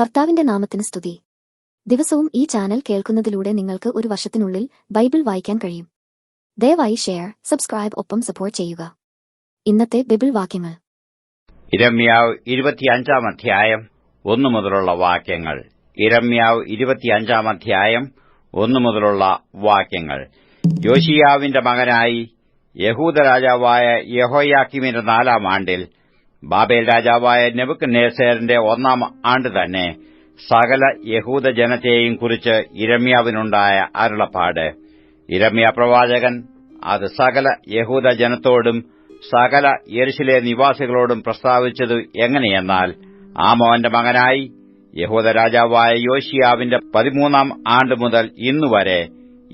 കർത്താവിന്റെ നാമത്തിന് സ്തുതി. ദിവസവും ഈ ചാനൽ കേൾക്കുന്നതിലൂടെ നിങ്ങൾക്ക് ഒരു വർഷത്തിനുള്ളിൽ ബൈബിൾ വായിക്കാൻ കഴിയും. ദയവായി ഷെയർ സബ്സ്ക്രൈബ് ഒപ്പം സപ്പോർട്ട് ചെയ്യുക. ഇന്നത്തെ ബൈബിൾ വാക്യങ്ങൾ. ഇരമ്യാവ് ഇരുപത്തിയഞ്ചാം അധ്യായം ഒന്നു മുതലുള്ള വാക്യങ്ങൾ. ഇരമ്യാവ് ഇരുപത്തിയഞ്ചാം അധ്യായം ഒന്നു മുതലുള്ള വാക്യങ്ങൾ. യോഷിയാവിന്റെ മകനായി യഹൂദ രാജാവായ യഹോയാക്കിമിന്റെ നാലാം ആണ്ടിൽ ബാബേൽ രാജാവായ നെബുക്ക് നേസേറിന്റെ ഒന്നാം ആണ്ട് തന്നെ സകല യഹൂദ ജനത്തെയും കുറിച്ച് ഇരമ്യാവിനുണ്ടായ അരുളപ്പാട്. ഇരമ്യ പ്രവാചകൻ അത് സകല യഹൂദ ജനത്തോടും സകല യെരുശിലെ നിവാസികളോടും പ്രസ്താവിച്ചത് എങ്ങനെയെന്നാൽ ആമോന്റെ മകനായി യഹൂദ രാജാവായ യോഷിയാവിന്റെ പതിമൂന്നാം ആണ്ട് മുതൽ ഇന്നുവരെ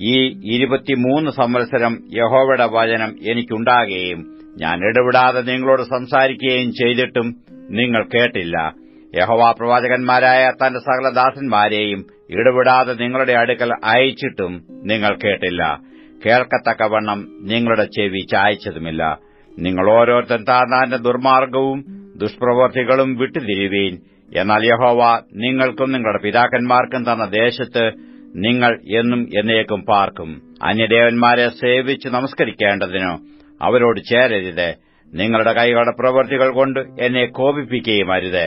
ഈ ഇരുപത്തിമൂന്ന് സംവത്സരം യഹോവയുടെ വചനം എനിക്കുണ്ടാകുകയും ഞാൻ ഇടപെടാതെ നിങ്ങളോട് സംസാരിക്കുകയും ചെയ്തിട്ടും നിങ്ങൾ കേട്ടില്ല. യഹോവ പ്രവാചകന്മാരായ തന്റെ സകല ദാസന്മാരെയും ഇടപെടാതെ നിങ്ങളുടെ അടുക്കൽ അയച്ചിട്ടും നിങ്ങൾ കേട്ടില്ല. കേൾക്കത്തക്കവണ്ണം നിങ്ങളുടെ ചെവി ചായച്ചതുമില്ല. നിങ്ങൾ ഓരോരുത്തൻ താന്താന്റെ ദുർമാർഗവും ദുഷ്പ്രവർത്തികളും വിട്ടുതിരിവീൻ. എന്നാൽ യഹോവ നിങ്ങൾക്കും നിങ്ങളുടെ പിതാക്കന്മാർക്കും തന്ന ദേശത്ത് നിങ്ങൾ എന്നും എന്നേക്കും പാർക്കും. അന്യദേവന്മാരെ സേവിച്ച് നമസ്കരിക്കേണ്ടതിനോ അവരോട് ചേരരുത്. നിങ്ങളുടെ കൈകളുടെ പ്രവൃത്തികൾ കൊണ്ട് എന്നെ കോപിപ്പിക്കുകയും അരുത്.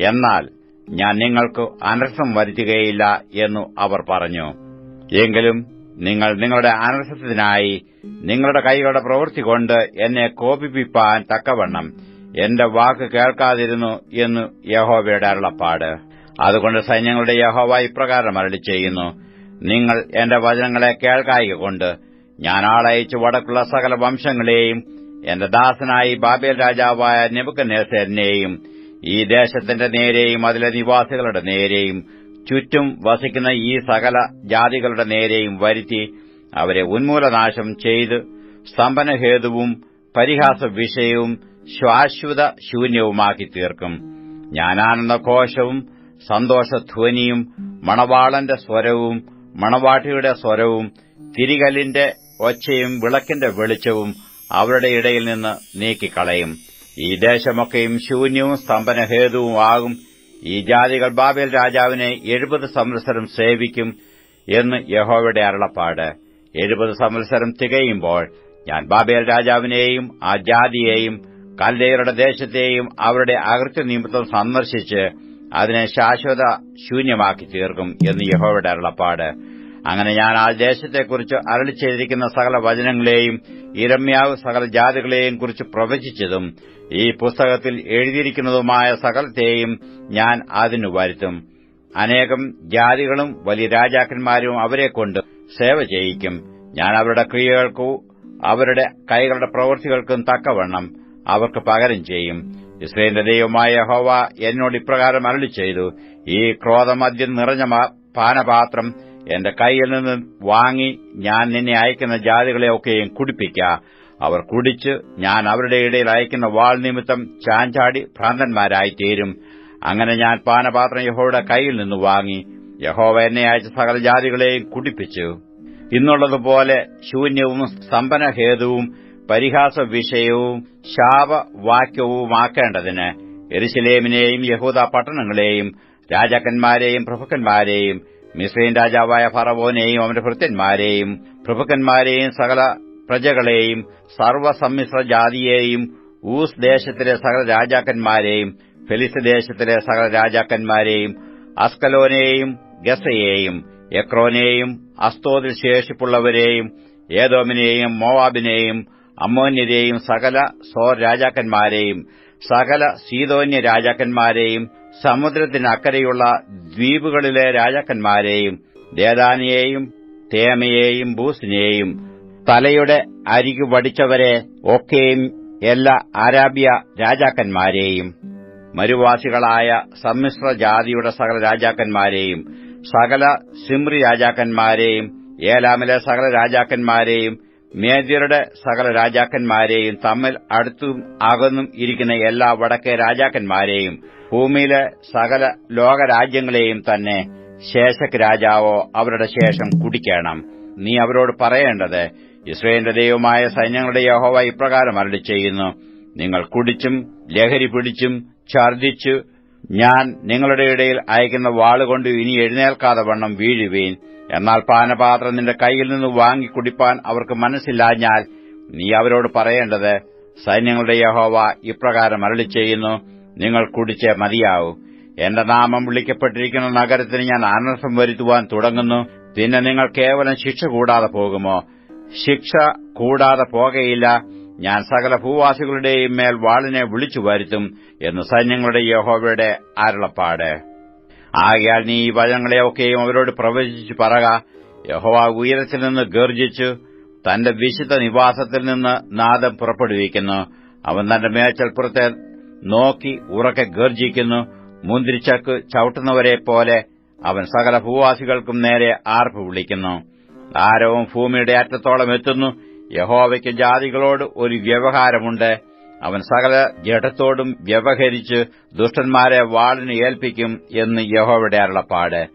എന്നാൽ ഞാൻ നിങ്ങൾക്ക് അനർത്ഥം വരുത്തുകയില്ല എന്നു അവർ പറഞ്ഞു. എങ്കിലും നിങ്ങൾ നിങ്ങളുടെ അനർത്ഥത്തിനായി നിങ്ങളുടെ കൈകളുടെ പ്രവൃത്തി കൊണ്ട് എന്നെ കോപിപ്പിപ്പാൻ തക്കവണ്ണം എന്റെ വാക്ക് കേൾക്കാതിരുന്നു എന്ന് യഹോവയുടെ അരുളപ്പാട്. അതുകൊണ്ട് സൈന്യങ്ങളുടെ യഹോവ ഇപ്രകാരം അരളി ചെയ്യുന്നു നിങ്ങൾ എന്റെ വചനങ്ങളെ കേൾക്കായികൊണ്ട് ഞാൻ ആളയച്ച് വടക്കുള്ള സകല വംശങ്ങളെയും എന്റെ ദാസനായി ബാബേൽ രാജാവായ നെബുക്കനേസരിനെയും ഈ ദേശത്തിന്റെ നേരെയും അതിലെ നിവാസികളുടെ നേരെയും ചുറ്റും വസിക്കുന്ന ഈ സകല ജാതികളുടെ നേരെയും വരുത്തി അവരെ ഉന്മൂലനാശം ചെയ്ത് സ്തംഭനഹേതുവും പരിഹാസ വിഷയവും ശാശ്വത ശൂന്യവുമാക്കി തീർക്കും ഞാനാനന്ദ കോശവും സന്തോഷധ്വനിയും മണവാളന്റെ സ്വരവും മണവാട്ടിയുടെ സ്വരവും തിരികല്ലിന്റെ ഒച്ചയും വിളക്കിന്റെ വെളിച്ചവും അവരുടെ ഇടയിൽ നിന്ന് നീക്കിക്കളയും. ഈ ദേശമൊക്കെയും ശൂന്യവും സ്തംഭനഹേതുവും ആകും. ഈ ജാതികൾ ബാബേൽ രാജാവിനെ എഴുപത് സംവത്സരം സേവിക്കും എന്ന് യഹോവയുടെ അരുളപ്പാട്. എഴുപത് സംവത്സരം തികയുമ്പോൾ ഞാൻ ബാബേൽ രാജാവിനെയും ആ ജാതിയെയും കൽദയരുടെ ദേശത്തെയും അവരുടെ അകൃത്യ നിമിത്തം സന്ദർശിച്ച് അതിനെ ശാശ്വത ശൂന്യമാക്കി തീർക്കും എന്ന് യഹോവയുടെ അരുളപ്പാട്. അങ്ങനെ ഞാൻ ആ ദേശത്തെക്കുറിച്ച് അരളി ചെയ്തിരിക്കുന്ന സകല വചനങ്ങളെയും ഇരമ്യാവ് സകല ജാതികളെയും കുറിച്ച് പ്രവചിച്ചതും ഈ പുസ്തകത്തിൽ എഴുതിയിരിക്കുന്നതുമായ സകലത്തെയും ഞാൻ അതിനു വരുത്തും. അനേകം ജാതികളും വലിയ രാജാക്കന്മാരും അവരെക്കൊണ്ട് സേവ ചെയ്യിക്കും. ഞാൻ അവരുടെ ക്രിയകൾക്കു അവരുടെ കൈകളുടെ പ്രവൃത്തികൾക്കും തക്കവണ്ണം അവർക്ക് പകരം ചെയ്യും. ഇസ്രയേലിന്റെ ദൈവമായ ഹോവ എന്നോട് ഇപ്രകാരം അരളി ചെയ്തു ഈ ക്രോധമദ്യം നിറഞ്ഞ പാനപാത്രം എന്റെ കൈയിൽ നിന്ന് വാങ്ങി ഞാൻ നിന്നെ അയക്കുന്ന ജാതികളെയൊക്കെയും കുടിപ്പിക്ക. അവർ കുടിച്ച് ഞാൻ അവരുടെ ഇടയിൽ അയക്കുന്ന വാൾ നിമിത്തം ചാഞ്ചാടി ഭ്രാന്തന്മാരായി തീരും. അങ്ങനെ ഞാൻ പാനപാത്രം യഹോയുടെ കൈയിൽ നിന്ന് വാങ്ങി. യഹോവ എന്നെ അയച്ച സകല ജാതികളെയും കുടിപ്പിച്ചു. ഇന്നുള്ളതുപോലെ ശൂന്യവും സ്തംഭനഹേതുവും പരിഹാസ വിഷയവും ശാപവാക്യവുമാക്കേണ്ടതിന് എരുസലേമിനെയും യഹൂദ പട്ടണങ്ങളെയും രാജാക്കന്മാരെയും പ്രഭുക്കന്മാരെയും മിസ്രൈൻ രാജാവായ ഫറവോനെയും അവന്റെ ഭൃത്യന്മാരെയും പ്രഭുക്കന്മാരെയും സകല പ്രജകളെയും സർവസമ്മിശ്ര ജാതിയെയും ഊസ് ദേശത്തിലെ സകല രാജാക്കന്മാരെയും ഫെലിസ് ദേശത്തിലെ സകല രാജാക്കന്മാരെയും അസ്കലോനെയും ഗസയെയും എക്രോനെയും അസ്തോതിൽ ശേഷിപ്പുള്ളവരെയും ഏതോമിനെയും മോവാബിനെയും അമ്മോന്യരെയും സകല സോർ രാജാക്കന്മാരെയും സകല സീതോന്യ രാജാക്കന്മാരെയും സമുദ്രത്തിനക്കരെയുള്ള ദ്വീപുകളിലെ രാജാക്കന്മാരെയും ദേദാനിയെയും തേമയെയും ബൂസിനെയും തലയുടെ അരികു വടിച്ചവരെ ഒക്കെയും എല്ലാ അരാബ്യ രാജാക്കന്മാരെയും മരുവാസികളായ സമ്മിശ്ര ജാതിയുടെ സകല രാജാക്കന്മാരെയും സകല സിമ്രി രാജാക്കന്മാരെയും ഏലാമിലെ സകല രാജാക്കന്മാരെയും മേദ്യരുടെ സകല രാജാക്കന്മാരെയും തമ്മിൽ അടുത്തും അകന്നും ഇരിക്കുന്ന എല്ലാ വടക്കേ രാജാക്കന്മാരെയും ഭൂമിയിലെ സകല ലോകരാജ്യങ്ങളെയും തന്നെ ശേഷക് രാജാവോ അവരുടെ ശേഷം കുടിക്കണം. നീ അവരോട് പറയേണ്ടത് ഇസ്രയേലിന്റെ ദൈവമായ സൈന്യങ്ങളുടെ യഹോവ ഇപ്രകാരം അരളി ചെയ്യുന്നു. നിങ്ങൾ കുടിച്ചും ലഹരി പിടിച്ചും ഛർദിച്ചു ഞാൻ നിങ്ങളുടെ ഇടയിൽ അയക്കുന്ന വാളുകൊണ്ട് ഇനി എഴുന്നേൽക്കാതെ വണ്ണം വീഴുവീൻ. എന്നാൽ പാനപാത്രം നിന്റെ കയ്യിൽ നിന്ന് വാങ്ങി കുടിപ്പാൻ അവർക്ക് മനസ്സില്ലാഞ്ഞാൽ നീ അവരോട് പറയേണ്ടത് സൈന്യങ്ങളുടെ യഹോവ ഇപ്രകാരം അരളി ചെയ്യുന്നു നിങ്ങൾ കുടിച്ച് മതിയാവൂ. എന്റെ നാമം വിളിക്കപ്പെട്ടിരിക്കുന്ന നഗരത്തിന് ഞാൻ അനർത്ഥം വരുത്തുവാൻ തുടങ്ങുന്നു. പിന്നെ നിങ്ങൾ കേവലം ശിക്ഷ കൂടാതെ പോകുമോ? ശിക്ഷ കൂടാതെ പോകയില്ല. ഞാൻ സകല ഭൂവാസികളുടെയും മേൽ വാളിനെ വിളിച്ചു വരുത്തും എന്ന് സൈന്യങ്ങളുടെ യഹോവയുടെ അരുളപ്പാട്. ആകയാൽ നീ ഈ വചനങ്ങളെയൊക്കെയും അവരോട് പ്രവചിച്ചു പറക. യഹോവ ഉയരത്തിൽ നിന്ന് ഗർജിച്ചു തന്റെ വിശുദ്ധ നിവാസത്തിൽ നിന്ന് നാദം പുറപ്പെടുവിക്കുന്നു. അവൻ തന്റെ മേച്ചൽപ്പുറത്തെ നോക്കി ഉറക്കെ ഗർജിക്കുന്നു മുന്തിരിച്ചക്ക് ചവിട്ടുന്നവരെ പോലെ അവൻ സകല ഭൂവാസികൾക്കും നേരെ ആർപ്പ് വിളിക്കുന്നു. ആരവും ഭൂമിയുടെ അറ്റത്തോളം എത്തുന്നു. യഹോവയ്ക്ക് ജാതികളോട് ഒരു വ്യവഹാരമുണ്ട്. അവൻ സകല ജഡത്തോടും വ്യവഹരിച്ച് ദുഷ്ടന്മാരെ വാളിന് ഏൽപ്പിക്കും എന്ന് യഹോവയുടെ അരുളപ്പാട്.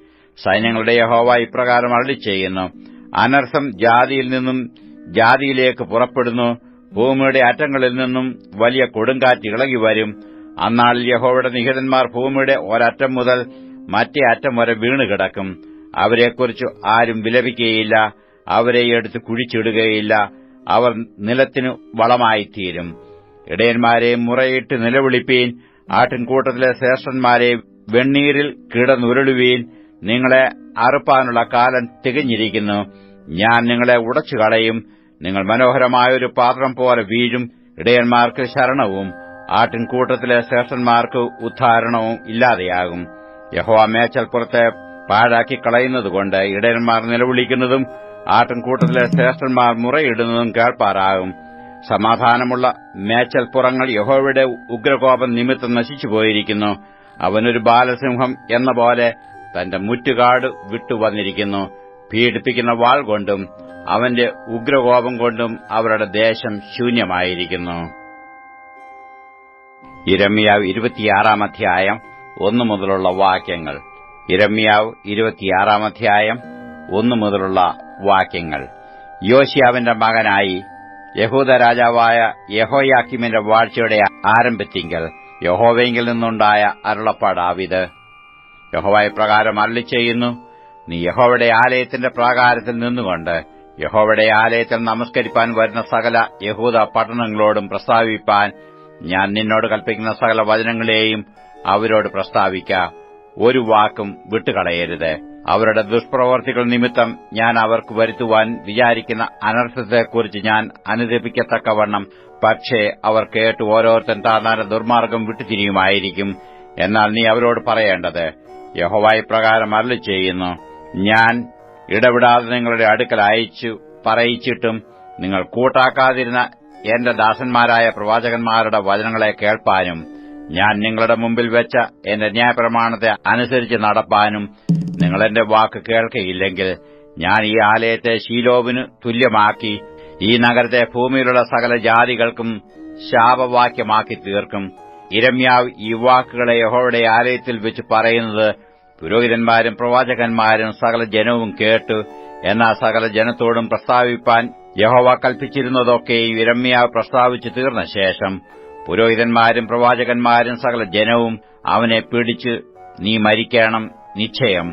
സൈന്യങ്ങളുടെ യഹോവ ഇപ്രകാരം അരളി ചെയ്യുന്നു അനർത്ഥം ജാതിയിൽ നിന്നും ജാതിയിലേക്ക് പുറപ്പെടുന്നു. ഭൂമിയുടെ അറ്റങ്ങളിൽ നിന്നും വലിയ കൊടുങ്കാറ്റ് ഇളകി വരും. അന്നാളിൽ യഹോവയുടെ നിഹിതന്മാർ ഭൂമിയുടെ ഒരറ്റം മുതൽ മറ്റേ അറ്റം വരെ വീണുകിടക്കും. അവരെക്കുറിച്ച് ആരും വിലപിക്കുകയില്ല. അവരെ എടുത്ത് കുഴിച്ചിടുകയില്ല. അവർ നിലത്തിനു വളമായിത്തീരും. ഇടയന്മാരെ മുറയിട്ട് നിലവിളിപ്പീൻ ആട്ടിൻകൂട്ടത്തിലെ ശ്രേഷ്ഠന്മാരെ വെണ്ണീരിൽ കിടന്നുരുളുവീൻ നിങ്ങളെ അറുപ്പാനുള്ള കാലം തികഞ്ഞിരിക്കുന്നു. ഞാൻ നിങ്ങളെ ഉടച്ചു കളയും നിങ്ങൾ മനോഹരമായൊരു പാത്രം പോലെ വീഴും ഇടയന്മാർക്ക് ശരണവും ആട്ടിൻകൂട്ടത്തിലെ ശ്രേഷ്ഠന്മാർക്ക് ഉദ്ധാരണവും ഇല്ലാതെയാകും. യഹോവ മേച്ചൽപ്പുറത്തെ പാഴാക്കി കളയുന്നതുകൊണ്ട് ഇടയന്മാർ നിലവിളിക്കുന്നതും ആട്ടിൻകൂട്ടത്തിലെ ശ്രേഷ്ഠന്മാർ മുറയിടുന്നതും കേൾപ്പാറാകും. സമാധാനമുള്ള മേച്ചൽപ്പുറങ്ങൾ യഹോവയുടെ ഉഗ്രകോപം നിമിത്തം നശിച്ചുപോയിരിക്കുന്നു അവനൊരു ബാലസിംഹം എന്ന പോലെ തന്റെ മുറ്റുകാട് വിട്ടുവന്നിരിക്കുന്നു പീഡിപ്പിക്കുന്ന വാൾ കൊണ്ടും അവന്റെ ഉഗ്രകോപം കൊണ്ടും അവരുടെ ദേശം ശൂന്യമായിരിക്കുന്നു. ഇരമ്യാവ് ഇരുപത്തിയാറാം അധ്യായം ഒന്നു മുതലുള്ള വാക്യങ്ങൾ. ഇരമ്യാവ് ഇരുപത്തിയാറാം അധ്യായം ഒന്നു മുതലുള്ള വാക്യങ്ങൾ. യോശിയാവിന്റെ മകനായി യഹൂദ രാജാവായ യഹോയാക്കിമിന്റെ വാഴ്ചയുടെ ആരംഭത്തിങ്കൽ യഹോവയെങ്കിൽ നിന്നുണ്ടായ അരുളപ്പാടാവിത് യഹോവായ പ്രകാരം അരളി ചെയ്യുന്നു നീ യഹോവയുടെ ആലയത്തിന്റെ പ്രാകാരത്തിൽ നിന്നുകൊണ്ട് യഹോവയുടെ ആലയത്തിൽ നമസ്കരിപ്പാൻ വരുന്ന സകല യഹൂദ പട്ടണങ്ങളോടും പ്രസ്താവിപ്പാൻ ഞാൻ നിന്നോട് കൽപ്പിക്കുന്ന സകല വചനങ്ങളെയും അവരോട് പ്രസ്താവിക്ക. ഒരു വാക്കും വിട്ടുകളയരുത്. അവരുടെ ദുഷ്പ്രവർത്തികൾ നിമിത്തം ഞാൻ അവർക്ക് വരുത്തുവാൻ വിചാരിക്കുന്ന അനർത്ഥത്തെക്കുറിച്ച് ഞാൻ അനുദപിക്കത്തക്കവണ്ണം പക്ഷേ അവർ കേട്ട് ഓരോരുത്തൻ താന്താന്റെ ദുർമാർഗം വിട്ടുതിരിയുമായിരിക്കും എന്നാൽ നീ അവരോട് പറയേണ്ടത് യഹോവായി പ്രകാരം അരളി ചെയ്യുന്നു ഞാൻ ഇടപെടാതെ നിങ്ങളുടെ അടുക്കൽ അയച്ചു പറയിച്ചിട്ടും നിങ്ങൾ കൂട്ടാക്കാതിരുന്ന എന്റെ ദാസന്മാരായ പ്രവാചകന്മാരുടെ വചനങ്ങളെ കേൾപ്പാനും ഞാൻ നിങ്ങളുടെ മുമ്പിൽ വെച്ച എന്റെ ന്യായപ്രമാണത്തെ അനുസരിച്ച് നടപ്പാനും നിങ്ങൾ എന്റെ വാക്ക് കേൾക്കയില്ലെങ്കിൽ ഞാൻ ഈ ആലയത്തെ ശീലോവിന് തുല്യമാക്കി ഈ നഗരത്തെ ഭൂമിയിലുള്ള സകല ജാതികൾക്കും ശാപവാക്യമാക്കി തീർക്കും. ഇരമ്യാവ് ഈ വാക്കുകളെ യഹോയുടെ ആലയത്തിൽ വെച്ച് പറയുന്നത് പുരോഹിതന്മാരും പ്രവാചകന്മാരും സകല ജനവും കേട്ടു എന്നാ സകല ജനത്തോടും പ്രസ്താവിപ്പാൻ യഹോവ കൽപ്പിച്ചിരുന്നതൊക്കെ ഇരമ്യാവ് പ്രസ്താവിച്ചു തീർന്ന ശേഷം പുരോഹിതന്മാരും പ്രവാചകന്മാരും സകല ജനവും അവനെ പിടിച്ച് നീ മരിക്കണം നിശ്ചയം.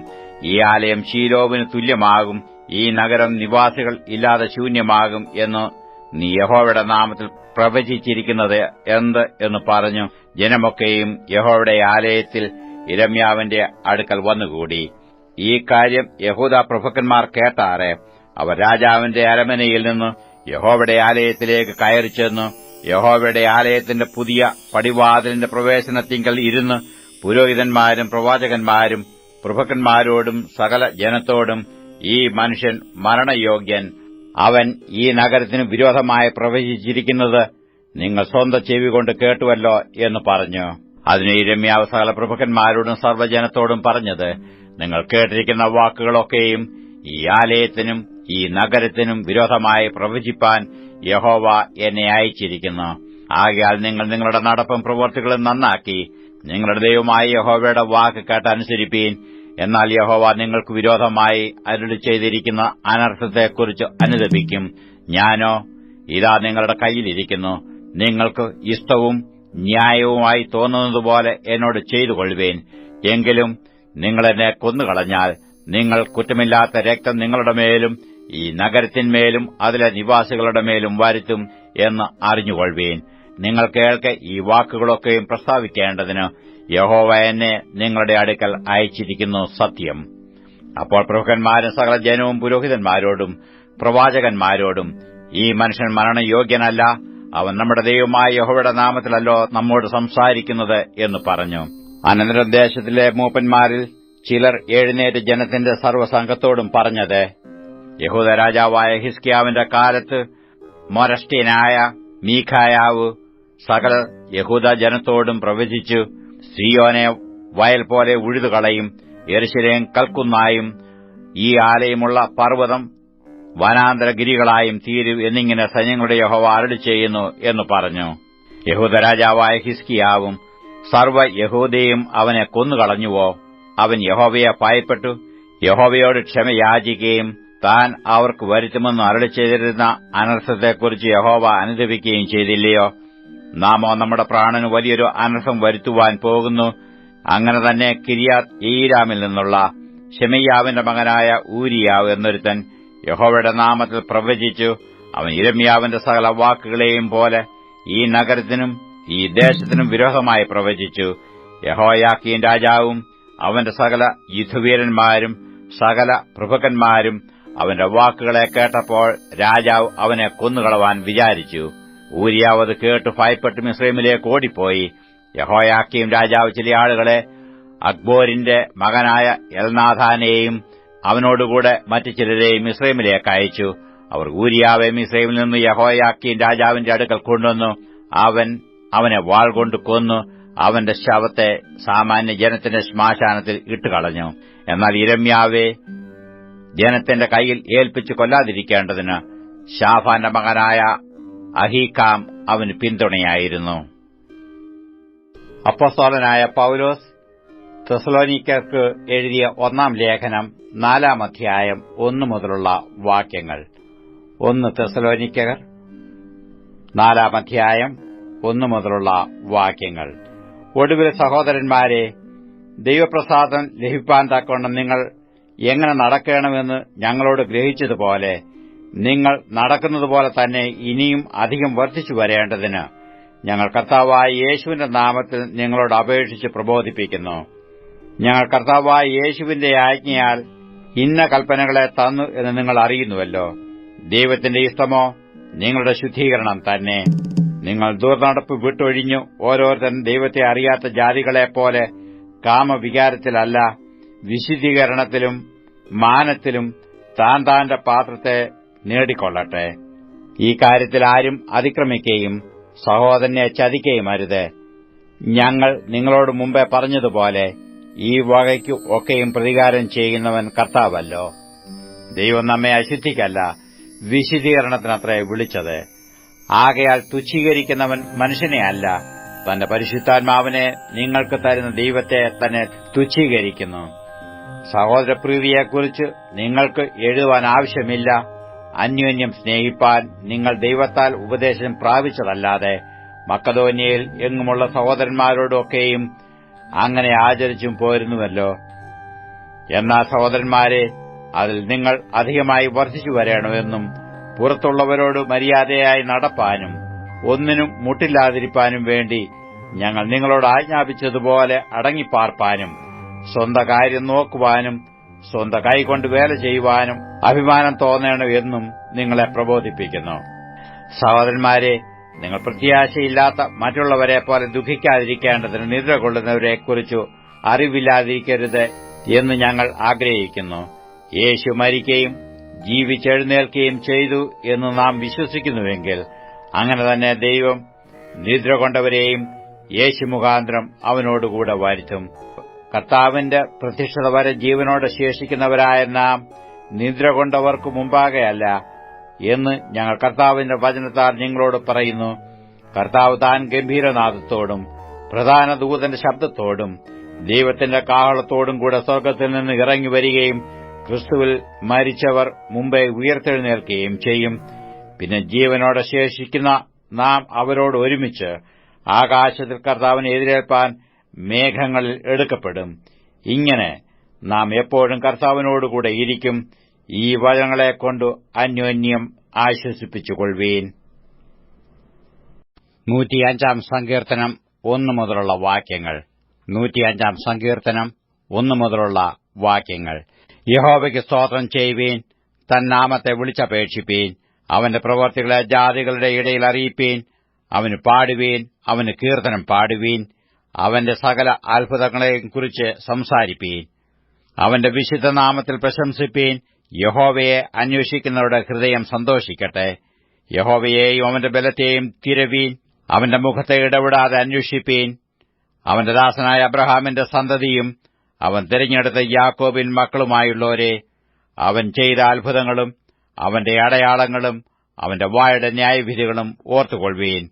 ഈ ആലയം ശീലോവിന് തുല്യമാകും ഈ നഗരം നിവാസികൾ ഇല്ലാതെ ശൂന്യമാകും എന്ന് നീ യഹോവയുടെ നാമത്തിൽ പ്രവചിച്ചിരിക്കുന്നത് എന്ത് എന്ന് പറഞ്ഞു. ജനമൊക്കെയും യഹോവയുടെ ആലയത്തിൽ ഇരമ്യാവിന്റെ അടുക്കൽ വന്നുകൂടി. ഈ കാര്യം യഹൂദ പ്രഭുക്കന്മാർ കേട്ടാറെ. അവർ രാജാവിന്റെ അരമനയിൽ നിന്ന് യഹോവയുടെ ആലയത്തിലേക്ക് കയറി ചെന്നു യഹോവയുടെ ആലയത്തിന്റെ പുതിയ പടിവാതിലിന്റെ പ്രവേശനത്തിങ്കൽ ഇരുന്ന് പുരോഹിതന്മാരും പ്രവാചകന്മാരും പ്രഭുക്കന്മാരോടും സകല ജനത്തോടും ഈ മനുഷ്യൻ മരണയോഗ്യൻ. അവൻ ഈ നഗരത്തിന് വിരോധമായി പ്രവചിച്ചിരിക്കുന്നത് നിങ്ങൾ സ്വന്തം ചെവി കൊണ്ട് കേട്ടുവല്ലോ എന്ന് പറഞ്ഞു. അതിന് ഇരമ്യാവ് സകല പ്രഭുക്കന്മാരോടും സർവജനത്തോടും പറഞ്ഞത് നിങ്ങൾ കേട്ടിരിക്കുന്ന വാക്കുകളൊക്കെയും ഈ ആലയത്തിനും ഈ നഗരത്തിനും വിരോധമായി പ്രവചിപ്പാൻ യഹോവ എന്നെ അയച്ചിരിക്കുന്നു. ആകയാൽ നിങ്ങൾ നിങ്ങളുടെ നടപ്പും പ്രവൃത്തികളും നന്നാക്കി നിങ്ങളുടെ ദൈവമായ യഹോവയുടെ വാക്ക് കേട്ടനുസരിപ്പീൻ. എന്നാൽ യഹോവ നിങ്ങൾക്ക് വിരോധമായി അരുളി ചെയ്തിരിക്കുന്ന അനർത്ഥത്തെക്കുറിച്ച് അനുദപിക്കും. ഞാനോ ഇതാ നിങ്ങളുടെ കയ്യിലിരിക്കുന്നു. നിങ്ങൾക്ക് ഇഷ്ടവും ന്യായവുമായി തോന്നുന്നതുപോലെ എന്നോട് ചെയ്തു കൊള്ളുവേൻ എങ്കിലും നിങ്ങളെന്നെ കൊന്നുകളഞ്ഞാൽ നിങ്ങൾ കുറ്റമില്ലാത്ത രക്തം നിങ്ങളുടെ മേലും ഈ നഗരത്തിന്മേലും അതിലെ നിവാസികളുടെ മേലും വരുത്തും എന്ന് അറിഞ്ഞുകൊള്ളുവേൻ. നിങ്ങൾ കേൾക്കെ ഈ വാക്കുകളൊക്കെയും പ്രസ്താവിക്കേണ്ടതിന് യഹോവ എന്നെ നിങ്ങളുടെ അടുക്കൽ അയച്ചിരിക്കുന്നു സത്യം. അപ്പോൾ പ്രഭുക്കന്മാരും സകല ജനവും പുരോഹിതന്മാരോടും പ്രവാചകന്മാരോടും ഈ മനുഷ്യൻ മരണയോഗ്യനല്ല അവൻ നമ്മുടെ ദൈവമായ യഹോവയുടെ നാമത്തിലല്ലോ നമ്മോട് സംസാരിക്കുന്നത് എന്ന് പറഞ്ഞു. അനന്തരദേശത്തിലെ മൂപ്പന്മാരിൽ ചിലർ എഴുന്നേറ്റ് ജനത്തിന്റെ സർവസംഘത്തോടും പറഞ്ഞത് യഹൂദ രാജാവായ ഹിസ്കിയാവിന്റെ കാലത്ത് മൊരഷ്ട്യനായ മീഖായാവ് സകല യഹൂദ ജനത്തോടും പ്രവചിച്ചു സിയോനെ വയൽ പോലെ ഉഴുതുകളയും എരിശിലേം കൽക്കുന്നായും ഈ ആലയമുള്ള പർവതം വനാന്തരഗിരികളായും തീരും എന്നിങ്ങനെ സൈന്യങ്ങളുടെ യഹോവ അരടി ചെയ്യുന്നു എന്ന് പറഞ്ഞു. യഹൂദ രാജാവായ ഹിസ്കിയാവും സർവ യഹൂദയും അവനെ കൊന്നുകളഞ്ഞുവോ? അവൻ യഹോവയെ ഭയപ്പെട്ടു. യഹോവയോട് ക്ഷമ യാചിക്കുകയും താൻ അവർക്ക് വരുത്തുമെന്ന് അരളി ചെയ്തിരുന്ന അനർത്ഥത്തെക്കുറിച്ച് യഹോവ അനുദപിക്കുകയും ചെയ്തില്ലയോ? നാമോ നമ്മുടെ പ്രാണന് വലിയൊരു അനർത്ഥം വരുത്തുവാൻ പോകുന്നു. അങ്ങനെ തന്നെ കിരിയാത് ഈരാമിൽ നിന്നുള്ള ഷെമയ്യാവിന്റെ മകനായ ഊരിയാവ് എന്നൊരുത്തൻ യഹോവയുടെ നാമത്തിൽ പ്രവചിച്ചു. അവൻ ഇരമ്യാവിന്റെ സകല വാക്കുകളെയും പോലെ ഈ നഗരത്തിനും ഈ ദേശത്തിനും വിരോധമായി പ്രവചിച്ചു. യഹോയാക്കീൻ രാജാവും അവന്റെ സകല യുദ്ധവീരന്മാരും സകല പ്രഭുക്കന്മാരും അവന്റെ വാക്കുകളെ കേട്ടപ്പോൾ രാജാവ് അവനെ കൊന്നുകളവാൻ വിചാരിച്ചു. ഊരിയാവ് അത് കേട്ട് ഭയപ്പെട്ട് മിസ്രൈമിലേക്ക് ഓടിപ്പോയി. യഹോയാക്കിയും രാജാവ് ചില ആളുകളെ അക്ബോരിന്റെ മകനായ എൽനാഥാനെയും അവനോടുകൂടെ മറ്റു ചിലരെയും മിസ്രൈമിലേക്ക് അയച്ചു. അവർ ഊരിയാവെ മിസ്രൈമിൽ നിന്ന് യഹോയാക്കിയും രാജാവിന്റെ അടുക്കൽ കൊണ്ടുവന്നു. അവൻ അവനെ വാൾ കൊണ്ട് കൊന്നു. അവന്റെ ശവത്തെ സാമാന്യ ജനത്തിന്റെ ശ്മശാനത്തിൽ ഇട്ടുകളഞ്ഞു. എന്നാൽ ഇരമ്യാവെ ജനത്തിന്റെ കയ്യിൽ ഏൽപ്പിച്ചു കൊല്ലാതിരിക്കേണ്ടതിന് ഷാഫാന്റെ മകനായ അഹീക്കാം അവന് പിന്തുണയായിരുന്നു. അപ്പസ്തോലനായ പൌലോസ് തെസലോനിക്കർക്ക് എഴുതിയ ഒന്നാം ലേഖനം നാലാം അധ്യായം ഒന്നു മുതലുള്ള വാക്യങ്ങൾ. ഒന്ന് തെസലോനിക്കർ നാലാം അധ്യായം ഒന്നു മുതലുള്ള വാക്യങ്ങൾ. ഒടുവിൽ സഹോദരന്മാരെ ദൈവപ്രസാദം ലഭിപ്പാൻ തക്കൊണ്ട് നിങ്ങൾ എങ്ങനെ നടക്കണമെന്ന് ഞങ്ങളോട് ഗ്രഹിച്ചതുപോലെ നിങ്ങൾ നടക്കുന്നതുപോലെ തന്നെ ഇനിയും അധികം വർദ്ധിച്ചു വരേണ്ടതിന് ഞങ്ങൾ കർത്താവായ യേശുവിന്റെ നാമത്തിൽ നിങ്ങളോട് അപേക്ഷിച്ച് പ്രബോധിപ്പിക്കുന്നു. ഞങ്ങൾ കർത്താവായ യേശുവിന്റെ ആജ്ഞയാൽ ഇന്ന കൽപ്പനകളെ തന്നു എന്ന് നിങ്ങൾ അറിയുന്നുവല്ലോ. ദൈവത്തിന്റെ ഇഷ്ടമോ? നിങ്ങളുടെ ശുദ്ധീകരണം തന്നെ. നിങ്ങൾ ദുർനടപ്പ് വിട്ടൊഴിഞ്ഞു ഓരോരുത്തരും ദൈവത്തെ അറിയാത്ത ജാതികളെപ്പോലെ കാമവികാരത്തിലല്ല വിശുദ്ധീകരണത്തിലും മാനത്തിലും താൻ താന്റെ പാത്രത്തെ നേടിക്കൊള്ളട്ടെ. ഈ കാര്യത്തിൽ ആരും അതിക്രമിക്കുകയും സഹോദരനെ ചതിക്കുകയും അരുത് ഞങ്ങൾ നിങ്ങളോട് മുമ്പേ പറഞ്ഞതുപോലെ ഈ വകയ്ക്കു ഒക്കെയും പ്രതികാരം ചെയ്യുന്നവൻ കർത്താവല്ലോ. ദൈവം നമ്മെ അശുദ്ധിക്കല്ല വിശുദ്ധീകരണത്തിനത്രേ വിളിച്ചത്. ആകയാൽ തുച്ഛീകരിക്കുന്നവൻ മനുഷ്യനെ അല്ല തന്റെ പരിശുദ്ധാത്മാവിനെ നിങ്ങൾക്ക് തരുന്ന ദൈവത്തെ തന്നെ തുച്ഛീകരിക്കുന്നു. സഹോദരപ്രീതിയെക്കുറിച്ച് നിങ്ങൾക്ക് എഴുതുവാൻ ആവശ്യമില്ല. അന്യോന്യം സ്നേഹിപ്പാൻ നിങ്ങൾ ദൈവത്താൽ ഉപദേശം പ്രാപിച്ചതല്ലാതെ മക്കതോന്യയിൽ എങ്ങുമുള്ള സഹോദരന്മാരോടൊക്കെയും അങ്ങനെ ആചരിച്ചും പോരുന്നുവല്ലോ. എന്നാൽ സഹോദരന്മാരെ അതിൽ നിങ്ങൾ അധികമായി വർദ്ധിച്ചു വരണമെന്നും പുറത്തുള്ളവരോട് മര്യാദയായി നടപ്പാനും ഒന്നിനും മുട്ടില്ലാതിരിപ്പാനും വേണ്ടി ഞങ്ങൾ നിങ്ങളോട് ആജ്ഞാപിച്ചതുപോലെ അടങ്ങിപ്പാർപ്പാനും സ്വന്തകാര്യം നോക്കുവാനും സ്വന്ത കൈകൊണ്ട് വേല ചെയ്യുവാനും അഭിമാനം തോന്നണം എന്നും നിങ്ങളെ പ്രബോധിപ്പിക്കുന്നു. സഹോദരന്മാരെ നിങ്ങൾ പ്രത്യാശയില്ലാത്ത മറ്റുള്ളവരെ പോലെ ദുഃഖിക്കാതിരിക്കേണ്ടതിന് നിദ്ര കൊള്ളുന്നവരെക്കുറിച്ചു അറിവില്ലാതിരിക്കരുത് എന്ന് ഞങ്ങൾ ആഗ്രഹിക്കുന്നു. യേശു മരിക്കുകയും ജീവിച്ചെഴുന്നേൽക്കുകയും ചെയ്തു എന്ന് നാം വിശ്വസിക്കുന്നുവെങ്കിൽ അങ്ങനെ തന്നെ ദൈവം നിദ്ര കൊണ്ടവരെയും യേശു മുഖാന്തരം അവനോടുകൂടെ വരുത്തും. കർത്താവിന്റെ പ്രത്യക്ഷത വരെ ജീവനോടെ ശേഷിക്കുന്നവരായ നാം നിദ്ര കൊണ്ടവർക്ക് മുമ്പാകെയല്ല എന്ന് ഞങ്ങൾ കർത്താവിന്റെ വചനത്താൽ നിങ്ങളോട് പറയുന്നു. കർത്താവ് താൻ ഗംഭീരനാഥത്തോടും പ്രധാന ദൂതന്റെ ശബ്ദത്തോടും ദൈവത്തിന്റെ കാഹളത്തോടും കൂടെ സ്വർഗത്തിൽ നിന്ന് ഇറങ്ങി വരികയും ക്രിസ്തുവിൽ മരിച്ചവർ മുമ്പേ ഉയർത്തെഴുന്നേൽക്കുകയും ചെയ്യും. പിന്നെ ജീവനോടെ ശേഷിക്കുന്ന നാം അവരോട് ഒരുമിച്ച് ആകാശത്തിൽ കർത്താവിനെ എതിരേൽപ്പാൻ മേഘങ്ങളിൽ എടുക്കപ്പെടും. ഇങ്ങനെ നാം എപ്പോഴും കർത്താവിനോടുകൂടെ ഇരിക്കും. ഈ വചനങ്ങളെക്കൊണ്ടു അന്യോന്യം ആശ്വസിപ്പിച്ചുകൊള്ളുവീൻ. നൂറ്റിയഞ്ചാം സങ്കീർത്തനം ഒന്നു മുതലുള്ള വാക്യങ്ങൾ. നൂറ്റിയഞ്ചാം സങ്കീർത്തനം ഒന്നു മുതലുള്ള വാക്യങ്ങൾ. യഹോവയ്ക്ക് സ്തോത്രം ചെയ്യുവീൻ. തൻ നാമത്തെ വിളിച്ചപേക്ഷിപ്പീൻ. അവന്റെ പ്രവർത്തികളെ ജാതികളുടെ ഇടയിൽ അറിയിപ്പീൻ. അവന് പാടുവീൻ. അവന് കീർത്തനം പാടുവീൻ. അവന്റെ സകല അത്ഭുതങ്ങളെയും കുറിച്ച് സംസാരിപ്പീൻ. അവന്റെ വിശുദ്ധ നാമത്തിൽ പ്രശംസിപ്പീൻ. യഹോവയെ അന്വേഷിക്കുന്നവരുടെ ഹൃദയം സന്തോഷിക്കട്ടെ. യഹോവയെയും അവന്റെ ബലത്തെയും തിരവീൻ. അവന്റെ മുഖത്തെ ഇടപെടാതെ അന്വേഷിപ്പീൻ. അവന്റെ ദാസനായ അബ്രഹാമിന്റെ സന്തതിയും അവൻ തിരഞ്ഞെടുത്ത യാക്കോബിൻ മക്കളുമായുള്ളവരെ അവൻ ചെയ്ത അത്ഭുതങ്ങളും അവന്റെ അടയാളങ്ങളും അവന്റെ വായുടെ ന്യായവിധികളും ഓർത്തുകൊള്ളുവീൻ.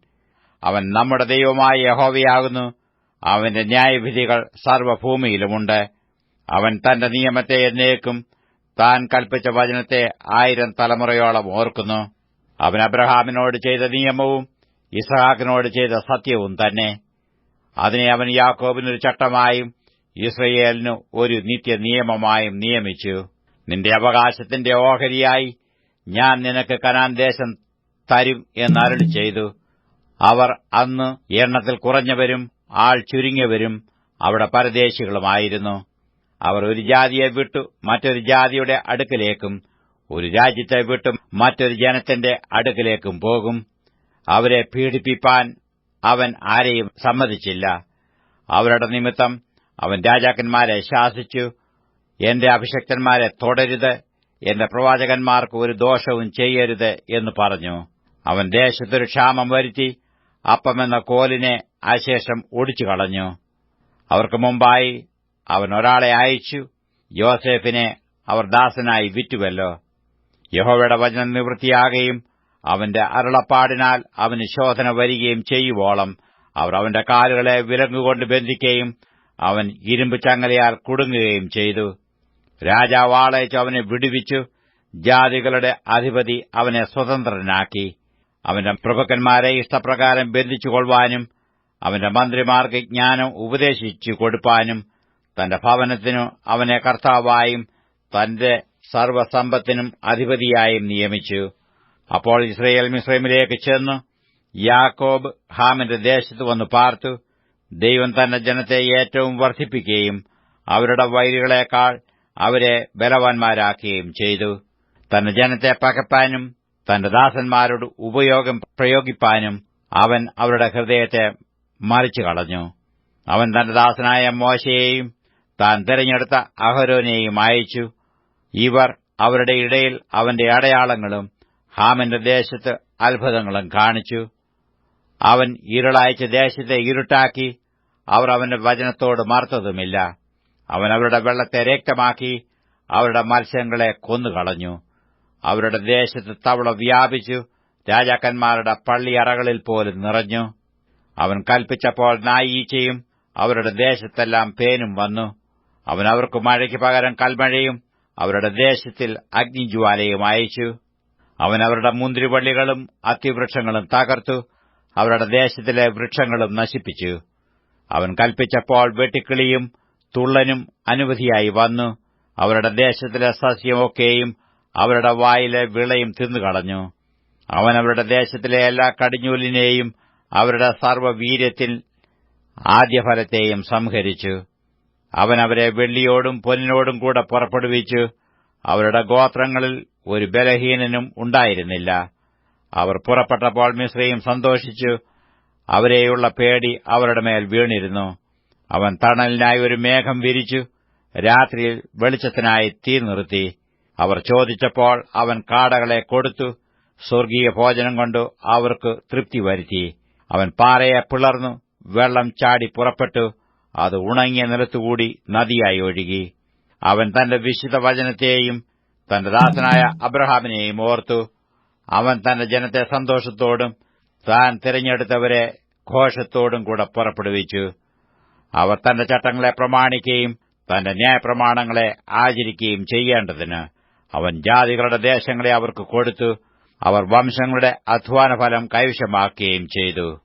അവൻ നമ്മുടെ ദൈവമായ യഹോവയാകുന്നു. അവന്റെ ന്യായവിധികൾ സർവഭൂമിയിലുമുണ്ട്. അവൻ തന്റെ നിയമത്തെ എന്നേക്കും താൻ കൽപ്പിച്ച വചനത്തെ ആയിരം തലമുറയോളം ഓർക്കുന്നു. അവൻ അബ്രഹാമിനോട് ചെയ്ത നിയമവും ഇസ്ഹാക്കിനോട് ചെയ്ത സത്യവും തന്നെ. അതിനെ അവൻ യാക്കോബിനൊരു ചട്ടമായും ഇസ്രയേലിനു ഒരു നിത്യ നിയമമായും നിയമിച്ചു. നിന്റെ അവകാശത്തിന്റെ ഓഹരിയായി ഞാൻ നിനക്ക് കനാൻ ദേശം തരും എന്നരുളി ചെയ്തു അവർ അന്ന് എണ്ണത്തിൽ കുറഞ്ഞവരും ആൾ ചുരുങ്ങിയവരും അവിടെ പരദേശികളുമായിരുന്നു. അവർ ഒരു ജാതിയെ വിട്ടു മറ്റൊരു ജാതിയുടെ അടുക്കലേക്കും ഒരു രാജ്യത്തെ വിട്ടു മറ്റൊരു ജനത്തിന്റെ അടുക്കലേക്കും പോകും. അവരെ പീഡിപ്പിപ്പാൻ അവൻ ആരെയും സമ്മതിച്ചില്ല. അവരുടെ നിമിത്തം അവൻ രാജാക്കന്മാരെ ശാസിച്ചു. എന്റെ അഭിഷക്തന്മാരെ തുടരുത് എന്റെ പ്രവാചകന്മാർക്ക് ഒരു ദോഷവും ചെയ്യരുത് എന്ന് പറഞ്ഞു. അവൻ ദേശത്തൊരു ക്ഷാമം വരുത്തി അപ്പമെന്ന കോലിനെ അശേഷം ഒടിച്ചു കളഞ്ഞു അവർക്ക് മുമ്പായി അവൻ ഒരാളെ അയച്ചു. യോസേഫിനെ അവർ ദാസനായി വിറ്റുവല്ലോ. യഹോവയുടെ വചനം നിവൃത്തിയാകുകയും അവന്റെ അരുളപ്പാടിനാൽ അവന് ശോധന വരികയും ചെയ്യുവോളം അവർ അവന്റെ കാലുകളെ വിലങ്ങുകൊണ്ട് ബന്ധിക്കുകയും അവൻ ഇരുമ്പ് ചങ്ങലയാൽ കുടുങ്ങുകയും ചെയ്തു. രാജാവ് അവനെ വിടുവിച്ചു. ജാതികളുടെ അധിപതി അവനെ സ്വതന്ത്രനാക്കി. അവന്റെ പ്രഭുക്കന്മാരെ ഇഷ്ടപ്രകാരം ബന്ധിച്ചുകൊള്ളുവാനും അവന്റെ മന്ത്രിമാർക്ക് ജ്ഞാനം ഉപദേശിച്ചു കൊടുപ്പാനും തന്റെ ഭവനത്തിനു അവനെ കർത്താവായും തന്റെ സർവസമ്പത്തിനും അധിപതിയായും നിയമിച്ചു. അപ്പോൾ ഇസ്രയേൽ മിശ്രമിലേക്ക് ചെന്നു. യാക്കോബ് ഹാമിന്റെ ദേശത്ത് വന്നു പാർത്തു. ദൈവം തന്റെ ജനത്തെ ഏറ്റവും വർദ്ധിപ്പിക്കുകയും അവരുടെ വൈരികളെക്കാൾ അവരെ ബലവാന്മാരാക്കുകയും ചെയ്തു. തന്റെ ജനത്തെ പകപ്പാനും തന്റെ ദാസന്മാരോട് ഉപയോഗം പ്രയോഗിപ്പാനും അവൻ അവരുടെ ഹൃദയത്തെ മറിച്ചു കളഞ്ഞു. അവൻ തന്റെ ദാസനായ മോശയെയും താൻ തിരഞ്ഞെടുത്ത അഹരോനെയും അയച്ചു. ഇവർ അവരുടെ ഇടയിൽ അവന്റെ അടയാളങ്ങളും ഹാമിന്റെ ദേശത്ത് അത്ഭുതങ്ങളും കാണിച്ചു. അവൻ ഇരുളയച്ച് ദേശത്തെ ഇരുട്ടാക്കി. അവർ അവന്റെ വചനത്തോട് മറുത്തതുമില്ല. അവൻ അവരുടെ വെള്ളത്തെ രക്തമാക്കി. അവരുടെ മത്സ്യങ്ങളെ കൊന്നുകളഞ്ഞു. അവരുടെ ദേശത്ത് തവള വ്യാപിച്ചു. രാജാക്കന്മാരുടെ പള്ളിയറകളിൽ പോലും നിറഞ്ഞു. അവൻ കൽപ്പിച്ചപ്പോൾ നായീച്ചയും അവരുടെ ദേശത്തെല്ലാം പേനും വന്നു. അവൻ അവർക്ക് മഴയ്ക്ക് പകരം കൽമഴയും അവരുടെ ദേശത്തിൽ അഗ്നിജ്വാലയും അയച്ചു. അവൻ അവരുടെ മുന്തിരിവള്ളികളും അത്തിവൃക്ഷങ്ങളും തകർത്തു. അവരുടെ ദേശത്തിലെ വൃക്ഷങ്ങളും നശിപ്പിച്ചു. അവൻ കൽപ്പിച്ചപ്പോൾ വെട്ടിക്കിളിയും തുള്ളനും അനുവധിയായി വന്നു. അവരുടെ ദേശത്തിലെ സസ്യമൊക്കെയും അവരുടെ വായിലെ വിളയും തിന്നുകളഞ്ഞു അവൻ അവരുടെ ദേശത്തിലെ എല്ലാ കടിഞ്ഞൂലിനെയും അവരുടെ സർവവീര്യത്തിൽ ആദ്യഫലത്തെയും സംഹരിച്ചു. അവൻ അവരെ വെള്ളിയോടും പൊന്നിനോടും കൂടെ പുറപ്പെടുവിച്ചു. അവരുടെ ഗോത്രങ്ങളിൽ ഒരു ബലഹീനനും ഉണ്ടായിരുന്നില്ല. അവർ പുറപ്പെട്ടപ്പോൾ മിശ്രയും സന്തോഷിച്ചു. അവരെയുള്ള പേടി അവരുടെ മേൽ വീണിരുന്നു. അവൻ തണലിനായി ഒരു മേഘം വിരിച്ചു. രാത്രിയിൽ വെളിച്ചത്തിനായി തീ നിർത്തി. അവർ ചോദിച്ചപ്പോൾ അവൻ കാടകളെ കൊടുത്തു സ്വർഗീയ ഭോജനം കൊണ്ടു അവർക്ക് തൃപ്തി വരുത്തി. അവൻ പാറയെ പിളർന്നു വെള്ളം ചാടി പുറപ്പെട്ടു അത് ഉണങ്ങിയ നിലത്തുകൂടി നദിയായി ഒഴുകി. അവൻ തന്റെ വിശുദ്ധ വചനത്തെയും തന്റെ ദാസനായ അബ്രഹാമിനെയും ഓർത്തു. അവൻ തന്റെ ജനത്തെ സന്തോഷത്തോടും താൻ തിരഞ്ഞെടുത്തവരെ ഘോഷത്തോടും കൂടെ പുറപ്പെടുവിച്ചു. അവർ തന്റെ ചട്ടങ്ങളെ പ്രമാണിക്കുകയും തന്റെ ന്യായപ്രമാണങ്ങളെ ആചരിക്കുകയും ചെയ്യേണ്ടതിന്. അവൻ ജാതികളുടെ ദേശങ്ങളെ അവർക്ക് കൊടുത്തു. അവർ വംശങ്ങളുടെ അധ്വാനഫലം കൈവശമാക്കുകയും ചെയ്തു.